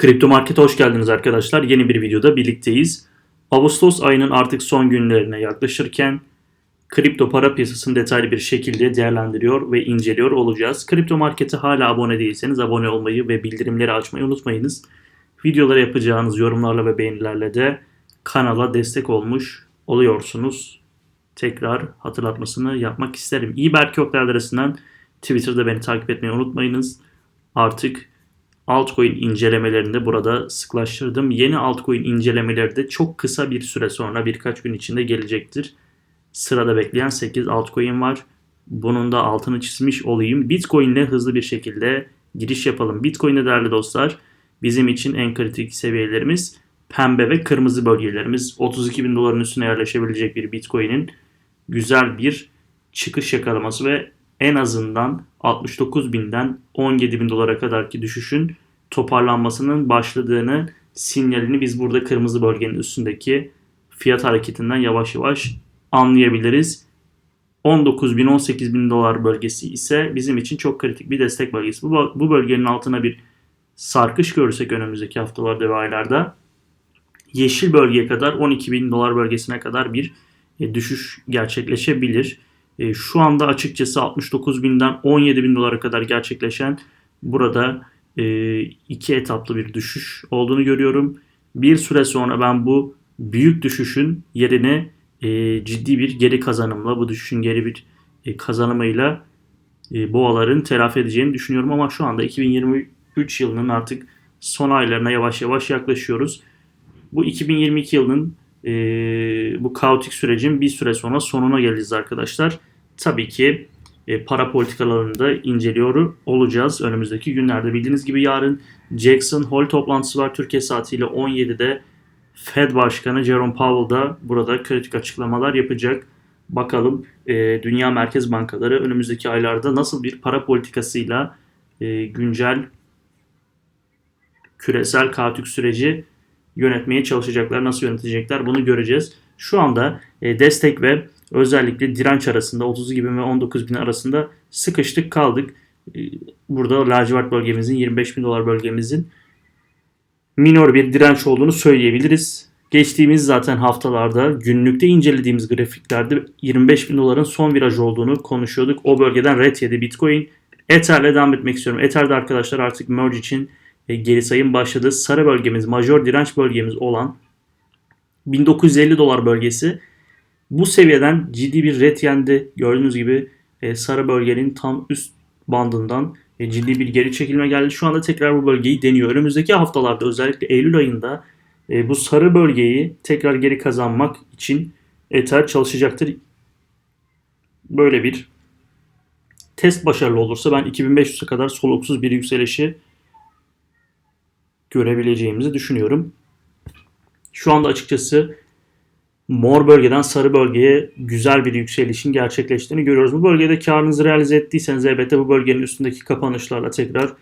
Kripto Market'e hoş geldiniz arkadaşlar. Yeni bir videoda birlikteyiz. Ağustos ayının artık son günlerine yaklaşırken kripto para piyasasını detaylı bir şekilde değerlendiriyor ve inceliyor olacağız. Kripto Market'e hala abone değilseniz abone olmayı ve bildirimleri açmayı unutmayınız. Videolara yapacağınız yorumlarla ve beğenilerle de kanala destek olmuş oluyorsunuz. Tekrar hatırlatmasını yapmak isterim. İyi Berk Yoklar adresinden Twitter'da beni takip etmeyi unutmayınız. Artık altcoin incelemelerinde de burada sıklaştırdım. Yeni altcoin incelemeleri de çok kısa bir süre sonra birkaç gün içinde gelecektir. Sırada bekleyen 8 altcoin var. Bunun da altını çizmiş olayım. Bitcoin ile hızlı bir şekilde giriş yapalım. Bitcoin'de değerli dostlar bizim için en kritik seviyelerimiz pembe ve kırmızı bölgelerimiz. 32 bin doların üstüne yerleşebilecek bir Bitcoin'in güzel bir çıkış yakalaması ve en azından 69 binden 17 bin dolara kadarki düşüşün toparlanmasının başladığını sinyalini biz burada kırmızı bölgenin üstündeki fiyat hareketinden yavaş yavaş anlayabiliriz. 19 bin 18 bin dolar bölgesi ise bizim için çok kritik bir destek bölgesi. Bu, bu bölgenin altına bir sarkış görürsek önümüzdeki haftalarda ve aylarda yeşil bölgeye kadar 12 bin dolar bölgesine kadar bir e, düşüş gerçekleşebilir. E, şu anda açıkçası 69 binden 17 bin dolara kadar gerçekleşen burada e, iki etaplı bir düşüş olduğunu görüyorum. Bir süre sonra ben bu büyük düşüşün yerine e, ciddi bir geri kazanımla, bu düşüşün geri bir e, kazanımıyla e, boğaların telafi edeceğini düşünüyorum. Ama şu anda 2023 yılının artık son aylarına yavaş yavaş yaklaşıyoruz. Bu 2022 yılının e, bu kaotik sürecin bir süre sonra sonuna geleceğiz arkadaşlar. Tabii ki para politikalarını da inceliyor olacağız önümüzdeki günlerde. Bildiğiniz gibi yarın Jackson Hole toplantısı var. Türkiye saatiyle 17'de Fed Başkanı Jerome Powell da burada kritik açıklamalar yapacak. Bakalım e, Dünya Merkez Bankaları önümüzdeki aylarda nasıl bir para politikasıyla e, güncel küresel kaotik süreci yönetmeye çalışacaklar, nasıl yönetecekler bunu göreceğiz. Şu anda e, destek ve özellikle direnç arasında 32 bin ve 19 bin arasında sıkıştık kaldık. E, burada lacivert bölgemizin 25 bin dolar bölgemizin minor bir direnç olduğunu söyleyebiliriz. Geçtiğimiz zaten haftalarda günlükte incelediğimiz grafiklerde 25 bin doların son viraj olduğunu konuşuyorduk. O bölgeden red yedi Bitcoin. Ether'le devam etmek istiyorum. Ether'de arkadaşlar artık merge için e, geri sayım başladı. Sarı bölgemiz, major direnç bölgemiz olan 1950 dolar bölgesi bu seviyeden ciddi bir red yendi. Gördüğünüz gibi e, sarı bölgenin tam üst bandından e, ciddi bir geri çekilme geldi. Şu anda tekrar bu bölgeyi deniyor. Önümüzdeki haftalarda özellikle Eylül ayında e, bu sarı bölgeyi tekrar geri kazanmak için Ether çalışacaktır. Böyle bir test başarılı olursa ben 2500'e kadar soluksuz bir yükselişi görebileceğimizi düşünüyorum. Şu anda açıkçası mor bölgeden sarı bölgeye güzel bir yükselişin gerçekleştiğini görüyoruz. Bu bölgede karınızı realize ettiyseniz elbette bu bölgenin üstündeki kapanışlarla tekrar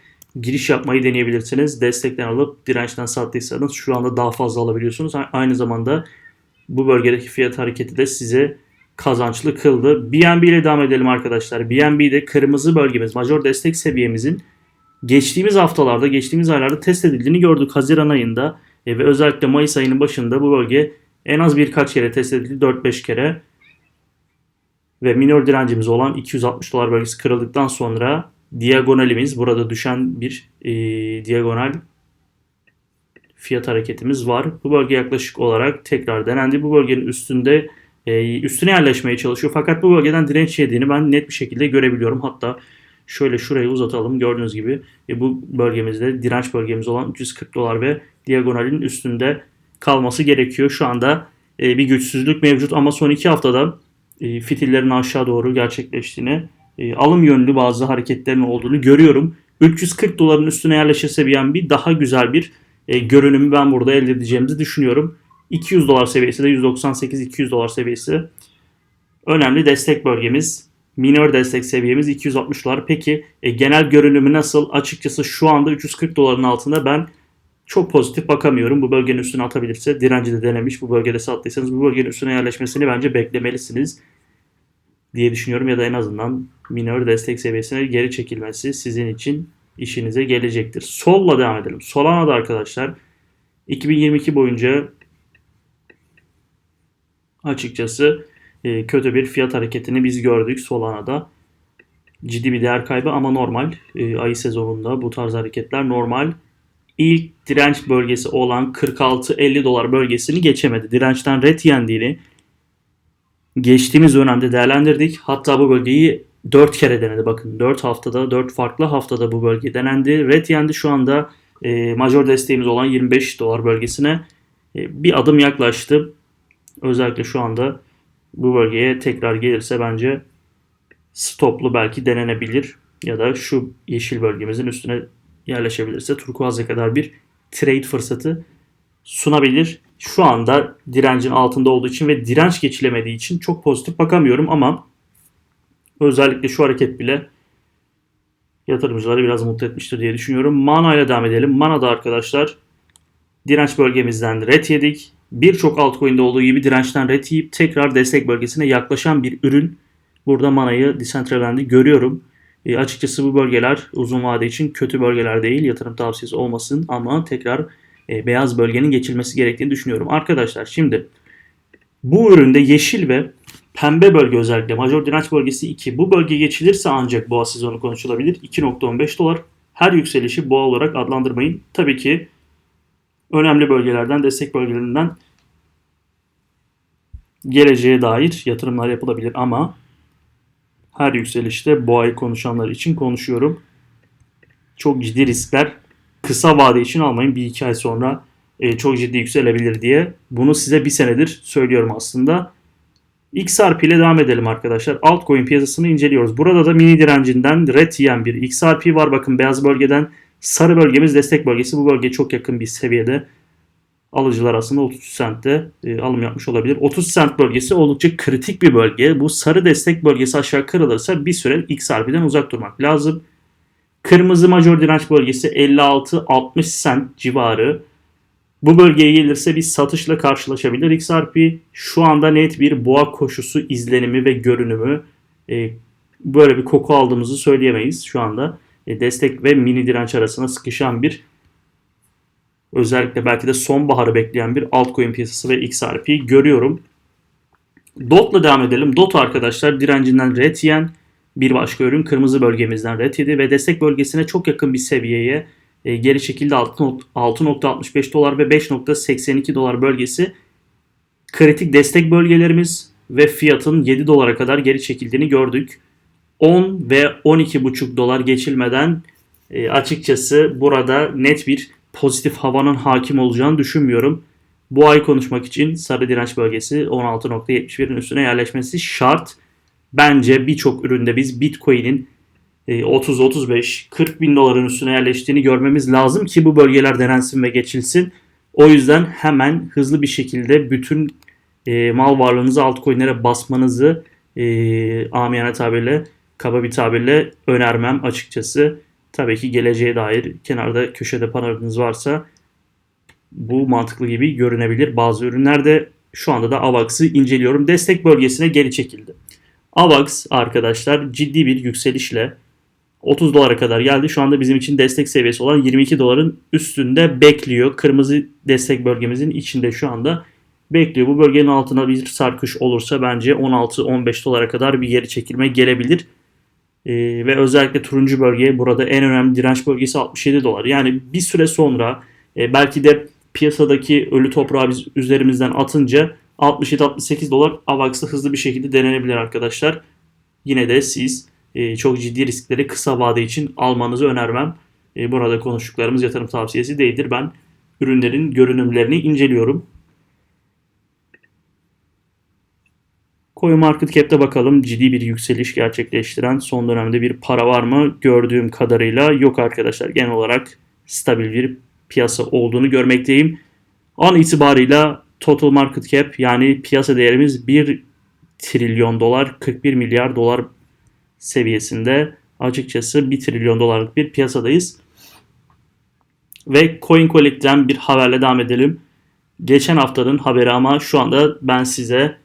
giriş yapmayı deneyebilirsiniz. Destekten alıp dirençten sattıysanız şu anda daha fazla alabiliyorsunuz. Aynı zamanda bu bölgedeki fiyat hareketi de size kazançlı kıldı. BNB ile devam edelim arkadaşlar. BNB'de kırmızı bölgemiz, major destek seviyemizin geçtiğimiz haftalarda, geçtiğimiz aylarda test edildiğini gördük. Haziran ayında e, ve özellikle Mayıs ayının başında bu bölge en az birkaç kere test edildi. 4-5 kere. Ve minor direncimiz olan 260 dolar bölgesi kırıldıktan sonra diagonalimiz burada düşen bir e, diagonal fiyat hareketimiz var. Bu bölge yaklaşık olarak tekrar denendi. Bu bölgenin üstünde e, üstüne yerleşmeye çalışıyor. Fakat bu bölgeden direnç yediğini ben net bir şekilde görebiliyorum. Hatta şöyle şurayı uzatalım. Gördüğünüz gibi e, bu bölgemizde direnç bölgemiz olan 340 dolar ve diagonalin üstünde kalması gerekiyor. Şu anda e, bir güçsüzlük mevcut ama son iki haftada e, fitillerin aşağı doğru gerçekleştiğini, e, alım yönlü bazı hareketlerin olduğunu görüyorum. 340 doların üstüne yerleşirse BNB daha güzel bir e, görünümü ben burada elde edeceğimizi düşünüyorum. 200 dolar seviyesi de 198-200 dolar seviyesi önemli destek bölgemiz. Minor destek seviyemiz 260 dolar. Peki e, genel görünümü nasıl? Açıkçası şu anda 340 doların altında ben çok pozitif bakamıyorum. Bu bölgenin üstüne atabilirse direnci de denemiş. Bu bölgede sattıysanız bu bölgenin üstüne yerleşmesini bence beklemelisiniz diye düşünüyorum. Ya da en azından minor destek seviyesine geri çekilmesi sizin için işinize gelecektir. Sol'la devam edelim. Solana'da arkadaşlar 2022 boyunca açıkçası e, kötü bir fiyat hareketini biz gördük Solana'da. Ciddi bir değer kaybı ama normal. E, ayı sezonunda bu tarz hareketler normal. İlk direnç bölgesi olan 46-50 dolar bölgesini geçemedi. Dirençten ret yendiğini geçtiğimiz dönemde değerlendirdik. Hatta bu bölgeyi 4 kere denedi. Bakın 4 haftada, 4 farklı haftada bu bölge denendi. Red yendi şu anda e, major desteğimiz olan 25 dolar bölgesine e, bir adım yaklaştı. Özellikle şu anda bu bölgeye tekrar gelirse bence stoplu belki denenebilir. Ya da şu yeşil bölgemizin üstüne yerleşebilirse turkuaz'a kadar bir trade fırsatı sunabilir. Şu anda direncin altında olduğu için ve direnç geçilemediği için çok pozitif bakamıyorum ama özellikle şu hareket bile yatırımcıları biraz mutlu etmiştir diye düşünüyorum. Mana ile devam edelim. Mana da arkadaşlar direnç bölgemizden ret yedik. Birçok altcoin'de olduğu gibi dirençten ret yiyip tekrar destek bölgesine yaklaşan bir ürün. Burada Mana'yı Decentraland'i görüyorum. E, açıkçası bu bölgeler uzun vade için kötü bölgeler değil. Yatırım tavsiyesi olmasın ama tekrar e, beyaz bölgenin geçilmesi gerektiğini düşünüyorum. Arkadaşlar şimdi bu üründe yeşil ve pembe bölge özellikle major direnç bölgesi 2. Bu bölge geçilirse ancak boğa sezonu konuşulabilir. 2.15 dolar. Her yükselişi boğa olarak adlandırmayın. Tabii ki önemli bölgelerden, destek bölgelerinden geleceğe dair yatırımlar yapılabilir ama her yükselişte boğayı konuşanlar için konuşuyorum. Çok ciddi riskler kısa vade için almayın. Bir iki ay sonra e, çok ciddi yükselebilir diye. Bunu size bir senedir söylüyorum aslında. XRP ile devam edelim arkadaşlar. Altcoin piyasasını inceliyoruz. Burada da mini direncinden red yiyen bir XRP var. Bakın beyaz bölgeden sarı bölgemiz destek bölgesi. Bu bölge çok yakın bir seviyede. Alıcılar aslında 30 centte e, alım yapmış olabilir. 30 cent bölgesi oldukça kritik bir bölge. Bu sarı destek bölgesi aşağı kırılırsa bir süre XRP'den uzak durmak lazım. Kırmızı major direnç bölgesi 56-60 cent civarı. Bu bölgeye gelirse bir satışla karşılaşabilir. XRP şu anda net bir boğa koşusu izlenimi ve görünümü. E, böyle bir koku aldığımızı söyleyemeyiz şu anda. E, destek ve mini direnç arasında sıkışan bir özellikle belki de sonbaharı bekleyen bir altcoin piyasası ve XRP görüyorum. DOT'la devam edelim. DOT arkadaşlar direncinden red yiyen bir başka ürün kırmızı bölgemizden red yedi ve destek bölgesine çok yakın bir seviyeye e, geri çekildi 6.65 dolar ve 5.82 dolar bölgesi kritik destek bölgelerimiz ve fiyatın 7 dolara kadar geri çekildiğini gördük. 10 ve 12.5 dolar geçilmeden e, açıkçası burada net bir pozitif havanın hakim olacağını düşünmüyorum. Bu ay konuşmak için sarı direnç bölgesi 16.71'in üstüne yerleşmesi şart. Bence birçok üründe biz Bitcoin'in 30-35-40 e, bin doların üstüne yerleştiğini görmemiz lazım ki bu bölgeler denensin ve geçilsin. O yüzden hemen hızlı bir şekilde bütün e, mal varlığınızı altcoin'lere basmanızı e, amiyane tabirle, kaba bir tabirle önermem açıkçası. Tabii ki geleceğe dair kenarda köşede paranız varsa bu mantıklı gibi görünebilir. Bazı ürünlerde şu anda da AVAX'ı inceliyorum. Destek bölgesine geri çekildi. AVAX arkadaşlar ciddi bir yükselişle 30 dolara kadar geldi. Şu anda bizim için destek seviyesi olan 22 doların üstünde bekliyor. Kırmızı destek bölgemizin içinde şu anda bekliyor. Bu bölgenin altına bir sarkış olursa bence 16-15 dolara kadar bir geri çekilme gelebilir. Ee, ve özellikle turuncu bölge burada en önemli direnç bölgesi 67 dolar. Yani bir süre sonra e, belki de piyasadaki ölü toprağı biz üzerimizden atınca 67-68 dolar AVAX'ta hızlı bir şekilde denenebilir arkadaşlar. Yine de siz e, çok ciddi riskleri kısa vade için almanızı önermem. E, burada konuştuklarımız yatırım tavsiyesi değildir. Ben ürünlerin görünümlerini inceliyorum. CoinMarketCap'te bakalım ciddi bir yükseliş gerçekleştiren son dönemde bir para var mı? Gördüğüm kadarıyla yok arkadaşlar. Genel olarak stabil bir piyasa olduğunu görmekteyim. An itibarıyla total market cap yani piyasa değerimiz 1 trilyon dolar 41 milyar dolar seviyesinde açıkçası 1 trilyon dolarlık bir piyasadayız. Ve CoinCollect'ten bir haberle devam edelim. Geçen haftanın haberi ama şu anda ben size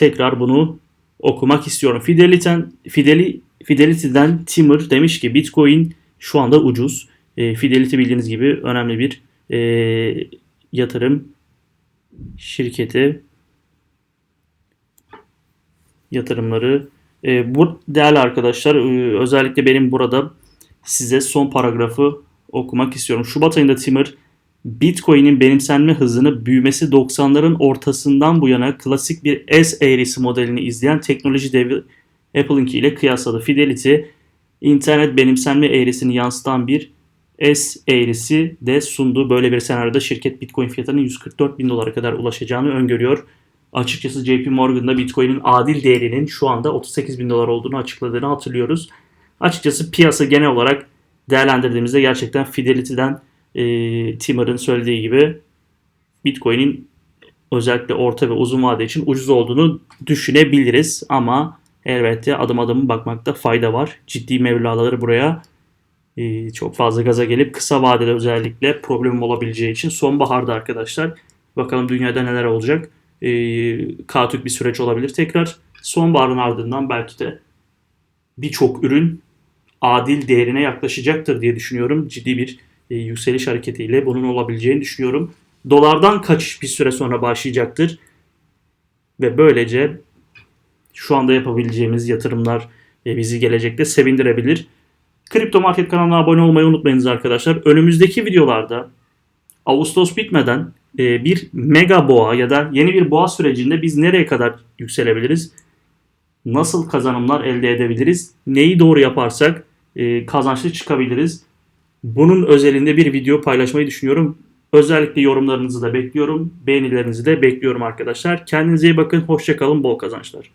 tekrar bunu okumak istiyorum. Fidelity'den, Fideli, Fidelity'den Timur demiş ki Bitcoin şu anda ucuz. E, Fidelity bildiğiniz gibi önemli bir e, yatırım şirketi yatırımları. E, bu değerli arkadaşlar e, özellikle benim burada size son paragrafı okumak istiyorum. Şubat ayında Timur Bitcoin'in benimsenme hızını büyümesi 90'ların ortasından bu yana klasik bir S eğrisi modelini izleyen teknoloji devi Apple'ınki ile kıyasladı. Fidelity internet benimsenme eğrisini yansıtan bir S eğrisi de sundu. Böyle bir senaryoda şirket Bitcoin fiyatının 144 bin dolara kadar ulaşacağını öngörüyor. Açıkçası JP Morgan'da Bitcoin'in adil değerinin şu anda 38 bin dolar olduğunu açıkladığını hatırlıyoruz. Açıkçası piyasa genel olarak değerlendirdiğimizde gerçekten Fidelity'den e, Timur'ın söylediği gibi Bitcoin'in özellikle orta ve uzun vade için ucuz olduğunu düşünebiliriz ama elbette adım adım bakmakta fayda var. Ciddi mevlaları buraya e, çok fazla gaza gelip kısa vadede özellikle problemim olabileceği için sonbaharda arkadaşlar bakalım dünyada neler olacak. E, kaotik bir süreç olabilir tekrar. Sonbaharın ardından belki de birçok ürün adil değerine yaklaşacaktır diye düşünüyorum. Ciddi bir e, yükseliş hareketiyle bunun olabileceğini düşünüyorum. Dolardan kaçış bir süre sonra başlayacaktır. Ve böylece şu anda yapabileceğimiz yatırımlar e, bizi gelecekte sevindirebilir. Kripto Market kanalına abone olmayı unutmayınız arkadaşlar. Önümüzdeki videolarda Ağustos bitmeden e, bir mega boğa ya da yeni bir boğa sürecinde biz nereye kadar yükselebiliriz? Nasıl kazanımlar elde edebiliriz? Neyi doğru yaparsak e, kazançlı çıkabiliriz? Bunun özelinde bir video paylaşmayı düşünüyorum. Özellikle yorumlarınızı da bekliyorum. Beğenilerinizi de bekliyorum arkadaşlar. Kendinize iyi bakın. Hoşçakalın. Bol kazançlar.